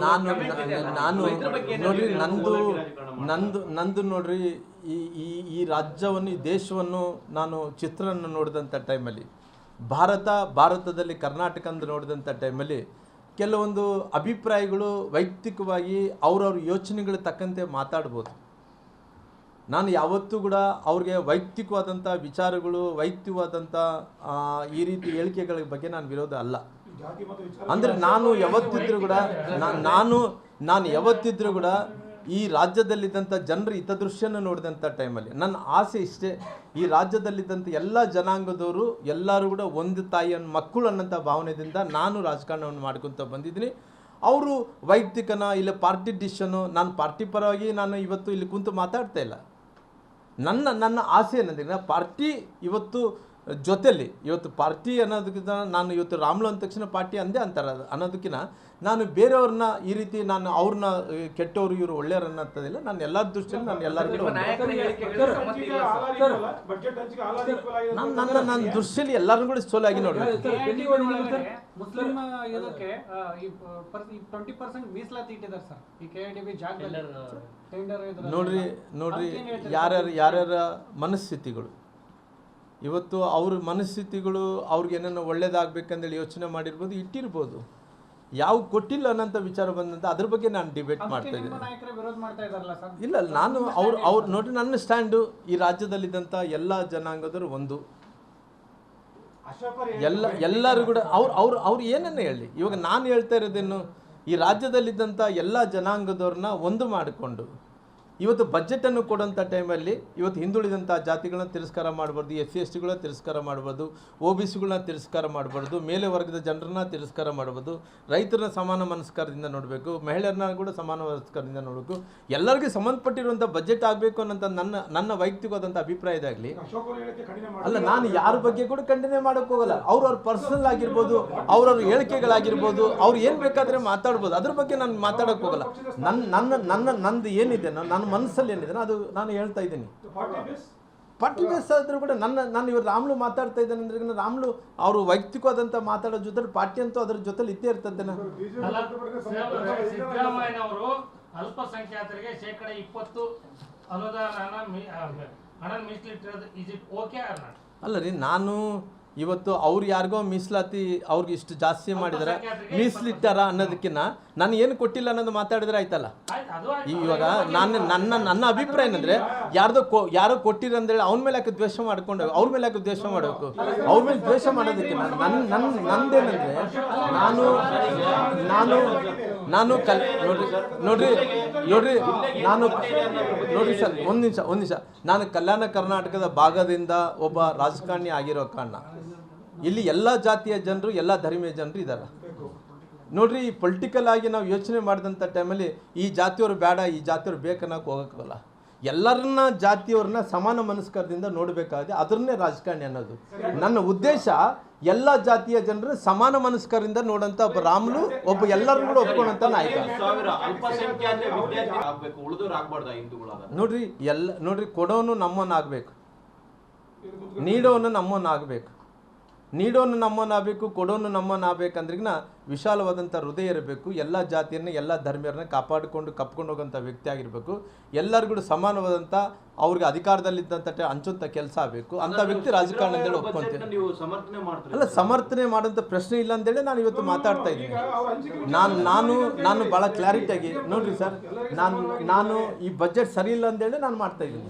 ನಾನು ನಾನು ನೋಡ್ರಿ ನಂದು ನಂದು ನಂದು ನೋಡ್ರಿ ಈ ಈ ಈ ರಾಜ್ಯವನ್ನು ಈ ದೇಶವನ್ನು ನಾನು ಚಿತ್ರವನ್ನು ನೋಡಿದಂಥ ಟೈಮಲ್ಲಿ ಭಾರತ ಭಾರತದಲ್ಲಿ ಕರ್ನಾಟಕ ಅಂತ ನೋಡಿದಂಥ ಟೈಮಲ್ಲಿ ಕೆಲವೊಂದು ಅಭಿಪ್ರಾಯಗಳು ವೈಯಕ್ತಿಕವಾಗಿ ಅವ್ರವ್ರ ಯೋಚನೆಗಳ ತಕ್ಕಂತೆ ಮಾತಾಡ್ಬೋದು. ನಾನು ಯಾವತ್ತೂ ಕೂಡ ಅವ್ರಿಗೆ ವೈಯಕ್ತಿಕವಾದಂಥ ವಿಚಾರಗಳು ವೈಯಕ್ತಿಕವಾದಂಥ ಆ, ಈ ರೀತಿ ಹೇಳಿಕೆಗಳ ಬಗ್ಗೆ ನಾನು ವಿರೋಧ ಅಲ್ಲ. ಅಂದ್ರೆ ನಾನು ಯಾವತ್ತಿದ್ರೂ ಕೂಡ ನಾನು ನಾನು ಯಾವತ್ತಿದ್ರೂ ಕೂಡ ಈ ರಾಜ್ಯದಲ್ಲಿದ್ದಂಥ ಜನರ ಹಿತದೃಶ್ಯನ ನೋಡಿದಂಥ ಟೈಮಲ್ಲಿ. ನನ್ನ ಆಸೆ ಇಷ್ಟೇ, ಈ ರಾಜ್ಯದಲ್ಲಿದ್ದಂಥ ಎಲ್ಲ ಜನಾಂಗದವರು ಎಲ್ಲರೂ ಕೂಡ ಒಂದು ತಾಯಿಯ ಮಕ್ಕಳು ಅನ್ನೋಂಥ ಭಾವನೆಯಿಂದ ನಾನು ರಾಜಕಾರಣವನ್ನು ಮಾಡ್ಕೊತ ಬಂದಿದ್ದೀನಿ. ಅವರು ವೈಯಕ್ತಿಕನ ಇಲ್ಲ ಪಾರ್ಟಿ ಡಿಶನು ನಾನು ಪಾರ್ಟಿ ಪರವಾಗಿ ನಾನು ಇವತ್ತು ಇಲ್ಲಿ ಕುಂತು ಮಾತಾಡ್ತಾ ಇಲ್ಲ. ನನ್ನ ನನ್ನ ಆಸೆ ಏನಂದ್ರೆ ಪಾರ್ಟಿ ಇವತ್ತು ಜೊತೆಲಿ ಇವತ್ತು ಪಾರ್ಟಿ ಅನ್ನೋದಕ್ಕಿಂತ ನಾನು ಇವತ್ತು ರಾಮ್ಲು ಅಂದ ತಕ್ಷಣ ಪಾರ್ಟಿ ಅಂದೇ ಅಂತಾರೆ. ಅದು ಅನ್ನೋದಕ್ಕಿಂತ ನಾನು ಬೇರೆಯವ್ರನ್ನ ಈ ರೀತಿ ನಾನು ಅವ್ರನ್ನ ಕೆಟ್ಟವರು ಇವರು ಒಳ್ಳೆಯವ್ರು ಅನ್ನೋದಿಲ್ಲ ನಾನು ಎಲ್ಲ ದೃಷ್ಟಿಯಲ್ಲಿ ನಾನು ಎಲ್ಲರಿಗೂ ನಾನು ನನ್ನ ನನ್ನ ದೃಷ್ಟಿಯಲ್ಲಿ ಎಲ್ಲರೂ ಕೂಡ ಸೋಲಾಗಿ ನೋಡಿ KITB ಒಳಗಡೆ ಇದಕ್ಕೆ ಈ ಟ್ವೆಂಟಿ ಪರ್ಸೆಂಟ್ ಮೀಸಲಾತಿ ಇಟ್ಟಿದ್ದಾರೆ ಸರ್. ಈ ಕೆ ಐ ಡಿ ಬಿ ಜಾಗದಲ್ಲಿ. ಟೆಂಡರ್ ನೋಡ್ರಿ ನೋಡ್ರಿ ಯಾರ್ಯಾರ ಯಾರ್ಯಾರ ಮನಸ್ಥಿತಿಗಳು ಇವತ್ತು ಅವ್ರ ಮನಸ್ಥಿತಿಗಳು ಅವ್ರಿಗೆ ಏನೇನು ಒಳ್ಳೇದಾಗಬೇಕಂದೇಳಿ ಯೋಚನೆ ಮಾಡಿರ್ಬೋದು ಇಟ್ಟಿರ್ಬೋದು. ಯಾವ ಕೊಟ್ಟಿಲ್ಲ ಅನ್ನೋಂಥ ವಿಚಾರ ಬಂದಂತ ಅದ್ರ ಬಗ್ಗೆ ನಾನು ಡಿಬೇಟ್ ಮಾಡ್ತಾ ಇದ್ದೀನಿ. ವಿರೋಧ ಮಾಡ್ತಾ ಇದಾರಲ್ಲ ಸರ್? ಇಲ್ಲ ನಾನು ಅವ್ರು ಅವ್ರು ನೋಡಿ ನನ್ನ ಸ್ಟ್ಯಾಂಡು ಈ ರಾಜ್ಯದಲ್ಲಿದ್ದಂಥ ಎಲ್ಲ ಜನಾಂಗದವರು ಒಂದು. ಎಲ್ಲ ಎಲ್ಲರೂ ಕೂಡ ಅವ್ರು ಅವ್ರು ಅವ್ರು ಏನನ್ನ ಹೇಳಿ. ಇವಾಗ ನಾನು ಹೇಳ್ತಾ ಇರೋದೇನು ಈ ರಾಜ್ಯದಲ್ಲಿದ್ದಂಥ ಎಲ್ಲ ಜನಾಂಗದವ್ರನ್ನ ಒಂದು ಮಾಡಿಕೊಂಡು ಇವತ್ತು ಬಜೆಟನ್ನು ಕೊಡೋಂಥ ಟೈಮಲ್ಲಿ ಇವತ್ತು ಹಿಂದುಳಿದಂಥ ಜಾತಿಗಳನ್ನ ತಿರಸ್ಕಾರ ಮಾಡಬಾರ್ದು, ಎಸ್ ಸಿ, ಎಸ್ ಟಿಗಳನ್ನ ತಿರಸ್ಕಾರ ಮಾಡಬಾರ್ದು ಒ ಬಿ ಸಿಗಳನ್ನ ತಿರಸ್ಕಾರ ಮಾಡಬಾರ್ದು, ಮೇಲೆ ವರ್ಗದ ಜನರನ್ನ ತಿರಸ್ಕಾರ ಮಾಡ್ಬೋದು ರೈತರನ್ನ ಸಮಾನ ಮನಸ್ಕಾರದಿಂದ ನೋಡಬೇಕು, ಮಹಿಳೆಯರನ್ನ ಕೂಡ ಸಮಾನ ಮನಸ್ಕಾರದಿಂದ ನೋಡಬೇಕು. ಎಲ್ಲರಿಗೂ ಸಂಬಂಧಪಟ್ಟಿರುವಂಥ ಬಜೆಟ್ ಆಗಬೇಕು ಅನ್ನೋಂಥ ನನ್ನ ನನ್ನ ವೈಯಕ್ತಿಕವಾದಂಥ ಅಭಿಪ್ರಾಯದಾಗಲಿ ಇದಾಗಲಿ. ಅಲ್ಲ, ನಾನು ಯಾರ ಬಗ್ಗೆ ಕೂಡ ಖಂಡನೆ ಮಾಡೋಕೆ ಹೋಗಲ್ಲ. ಅವ್ರವ್ರ ಪರ್ಸನಲ್ ಆಗಿರ್ಬೋದು ಅವ್ರವ್ರ ಹೇಳಿಕೆಗಳಾಗಿರ್ಬೋದು, ಅವ್ರು ಏನು ಬೇಕಾದರೆ ಮಾತಾಡ್ಬೋದು. ಅದ್ರ ಬಗ್ಗೆ ನಾನು ಮಾತಾಡಕ್ ಹೋಗಲ್ಲ. ನನ್ನ ನನ್ನ ನನ್ನ, ನಂದು ಏನಿದೆ ನನ್ನ ಮನಸ್ಸಲ್ಲಿ ಏನಿದೆ ಅದು ನಾನು ಹೇಳ್ತಾ ಇದ್ದೀನಿ. ಪಾರ್ಟಿ ಬೇಸ್ ಪಟ್ಟಿ ಬೇಸ್ ಆದರೂ ಕೂಡ ನನ್ನ ನಾನು ಇವರು ರಾಮ್ಲು ಮಾತಾಡ್ತಾ ಇದ್ದೇನೆ ಅಂದ್ರೆ ರಾಮ್ಲು ಅವರು ವೈಯಕ್ತಿಕವಾದಂಥ ಮಾತಾಡೋ ಜೊತೆ ಪಾರ್ಟಿ ಅಂತೂ ಅದ್ರ ಜೊತೆಲಿ ಇದ್ದೇ ಸಿದ್ದರಾಮಯ್ಯನವರು ಅಲ್ಪಸಂಖ್ಯಾತರಿಗೆ ಶೇಕಡ ಇಪ್ಪತ್ತು ಅನುದಾನ ಮೀ- ಆ, ಹಣ ಮೀಸಲಿಟ್ಟಿರೋದು is it okay or not? ಅಲ್ಲ ರೀ ನಾನು ಇವತ್ತು ಅವ್ರು ಯಾರಿಗೋ ಮೀಸಲಾತಿ ಅವ್ರಿಗೆ ಇಷ್ಟು ಜಾಸ್ತಿ ಮಾಡಿದಾರೆ ಮೀಸಲಿಟ್ಟಾರ ಅನ್ನೋದಕ್ಕಿಂತ ನಾನು ಏನು ಕೊಟ್ಟಿಲ್ಲ ಅನ್ನೋದು ಮಾತಾಡಿದ್ರೆ ಆಯ್ತಲ್ಲ ಇವಾಗ ನಾನು ನನ್ನ ನನ್ನ ಅಭಿಪ್ರಾಯ ಏನಂದ್ರೆ ಯಾರ್ದೋ ಕೊ ಯಾರೋ ಕೊಟ್ಟಿರಂದೇಳಿ ಅವ್ನ ಮೇಲೆ ಯಾಕೆ ದ್ವೇಷ ಮಾಡ್ಕೊಂಡು ಅವ್ರ ಮೇಲೆ ಯಾಕೆ ದ್ವೇಷ ಮಾಡಬೇಕು ಅವ್ರ ಮೇಲೆ ದ್ವೇಷ ಮಾಡೋದಕ್ಕೆ ನನ್ನ ನನ್ನ ನಂದೇನಂದ್ರೆ ನಾನು ನಾನು ನಾನು ಕಲ್ ನೋಡ್ರಿ ನೋಡ್ರಿ ನೋಡ್ರಿ, ನಾನು ನೋಡ್ರಿ ಸರ್, ಒಂದು ನಿಮಿಷ ಒಂದು ನಿಮಿಷ. ನಾನು ಕಲ್ಯಾಣ ಕರ್ನಾಟಕದ ಭಾಗದಿಂದ ಒಬ್ಬ ರಾಜಕಾರಣಿ ಆಗಿರೋ ಕಾರಣ. ಇಲ್ಲಿ ಎಲ್ಲ ಜಾತಿಯ ಜನರು, ಎಲ್ಲ ಧರ್ಮೀಯ ಜನರು ಇದ್ದಾರೆ ನೋಡ್ರಿ, ಈ ಪೊಲಿಟಿಕಲ್ ಆಗಿ ನಾವು ಯೋಚನೆ ಮಾಡಿದಂಥ ಟೈಮಲ್ಲಿ ಈ ಜಾತಿಯವರು ಬೇಡ, ಈ ಜಾತಿಯವ್ರು ಬೇಕನ್ನೋಕೆ ಹೋಗೋಕ್ಕಲ್ಲ ಎಲ್ಲರನ್ನ ಜಾತಿಯವ್ರನ್ನ ಸಮಾನ ಮನಸ್ಕಾರದಿಂದ ನೋಡಬೇಕಾಗಿದೆ ಅದನ್ನೇ ರಾಜಕಾರಣಿ ಅನ್ನೋದು. ನನ್ನ ಉದ್ದೇಶ ಎಲ್ಲ ಜಾತಿಯ ಜನರು ಸಮಾನ ಮನಸ್ಕರಿಂದ ನೋಡಂತ ಒಬ್ಬ ರಾಮುಲು ಒಬ್ಬ ಎಲ್ಲರೂ ಕೂಡ ಒಪ್ಕೊಂಡಂತ ನಾಯಕ. ಆಗ್ಬೇಕು ನೋಡ್ರಿ ಎಲ್ಲ ನೋಡ್ರಿ ಕೊಡೋನು ನಮ್ಮನ್ನಾಗಬೇಕು ನೀಡೋನು ನಮ್ಮನ್ನಾಗಬೇಕು ನೀಡೋನು ನಮ್ಮನ್ನಾಗಬೇಕು ಕೊಡೋನು ನಮ್ಮನ್ನಾಗಬೇಕಂದ್ರಿಗಿನ ವಿಶಾಲವಾದಂಥ ಹೃದಯ ಇರಬೇಕು. ಎಲ್ಲ ಜಾತಿಯನ್ನು ಎಲ್ಲ ಧರ್ಮೀಯರನ್ನ ಕಾಪಾಡಿಕೊಂಡು ಕಪ್ಕೊಂಡು ಹೋಗೋಂಥ ವ್ಯಕ್ತಿ ಆಗಿರಬೇಕು. ಎಲ್ಲರಿಗೂ ಸಮಾನವಾದಂಥ ಅವ್ರಿಗೆ ಅಧಿಕಾರದಲ್ಲಿದ್ದಂಥ ಟೆ- ಹಂಚುವಂಥ ಕೆಲಸ ಆಗಬೇಕು. ಅಂಥ ವ್ಯಕ್ತಿ ರಾಜಕಾರಣ ಅಂತೇಳಿ ಒಪ್ಕೊಂತೀನಿ. ಅಲ್ಲ ಸಮರ್ಥನೆ ಮಾಡೋಂಥ ಪ್ರಶ್ನೆ ಇಲ್ಲ ಅಂತೇಳಿ ನಾನು ಇವತ್ತು ಮಾತಾಡ್ತಾ ಇದ್ದೀನಿ. ನಾನು ನಾನು ನಾನು ಭಾಳ ಕ್ಲಾರಿಟಿಯಾಗಿ ನೋಡ್ರಿ ಸರ್ ನಾನು ನಾನು ಈ ಬಜೆಟ್ ಸರಿ ಇಲ್ಲ ಅಂತೇಳಿ ನಾನು ಮಾಡ್ತಾ ಇದ್ದೀನಿ.